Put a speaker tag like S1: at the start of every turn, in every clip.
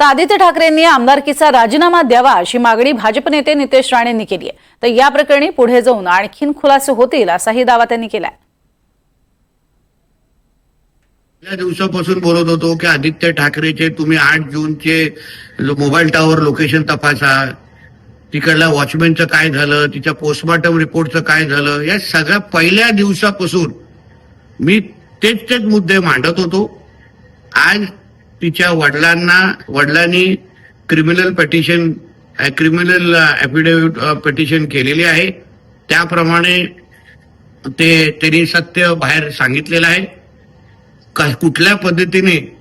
S1: तर आदित्य ठाकरेंनी आमदारकीचा राजीनामा द्यावा अशी मागणी भाजप नेते नितेश राणेंनी केली आहे. तर या प्रकरणी पुढे जाऊन आणखीन खुलासे होतील असाही दावा त्यांनी केलाय.
S2: दिवसापासून बोलत होतो की आदित्य ठाकरेचे तुम्ही आठ जूनचे मोबाईल टावर लोकेशन तपासा. तिकडल्या वॉचमॅनचं काय झालं तिच्या पोस्टमॉर्टम रिपोर्टचं काय झालं या सगळ्या पहिल्या दिवसापासून मी तेच तेच मुद्दे मांडत होतो. आज तिच्या वडिलांना वडिलांनी criminal petition criminal affidavit petition केलेली आहे. त्याप्रमाणे ते त्यांनी सत्य बाहेर सांगितलेलं आहे. का- कुठल्या पद्धतीने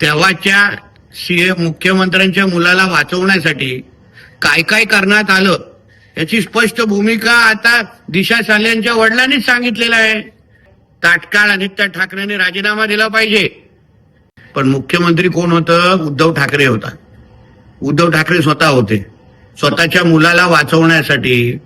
S2: तेव्हाच्या सीए मुख्यमंत्र्यांच्या मुलाला वाचवण्यासाठी काय काय करण्यात आलं याची स्पष्ट भूमिका आता दिशा सालेंच्या वडिलांनीच सांगितलेलं आहे. तात्काळ आदित्य ठाकरेंनी राजीनामा दिला पाहिजे. पण मुख्यमंत्री कोण होतं? उद्धव ठाकरे होता. उद्धव ठाकरे स्वतः होते. स्वतःच्या मुलाला वाचवण्यासाठी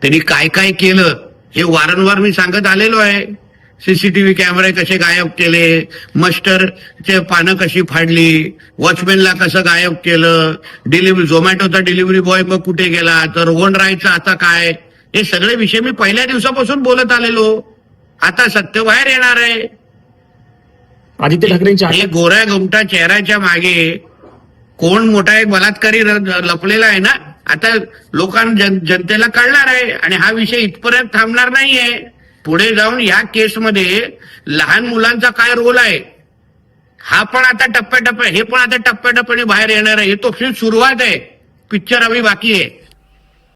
S2: त्यांनी काय काय केलं हे वारंवार मी सांगत आलेलो आहे. सीसीटीव्ही कॅमेरे कसे गायब केले? मस्टरचे पानं कशी फाडली? वॉचमॅनला कसं गायब केलं? डिलिव्हरी झोमॅटोचा डिलिव्हरी बॉय मग कुठे गेला? तर रोहन रायचं आता काय? हे सगळे विषय मी पहिल्या दिवसापासून बोलत आलेलो. आता सत्य बाहेर येणार आहे.
S3: आदित्य ठाकरेंच्या
S2: हे गोऱ्या गुमटा चेहऱ्याच्या मागे कोण मोठा एक बलात्कारी लपलेला आहे ना आता लोकांना जन, जनतेला कळणार आहे आणि हा विषय इथपर्यंत थांबणार नाहीये. पुढे जाऊन या केसमध्ये लहान मुलांचा काय रोल आहे? हा पण आता टप्प्याटप्प्या हे पण आता टप्प्याटप्प्याने बाहेर येणार आहे. हे तो फिल्म सुरुवात आहे. पिक्चर अभी बाकी आहे.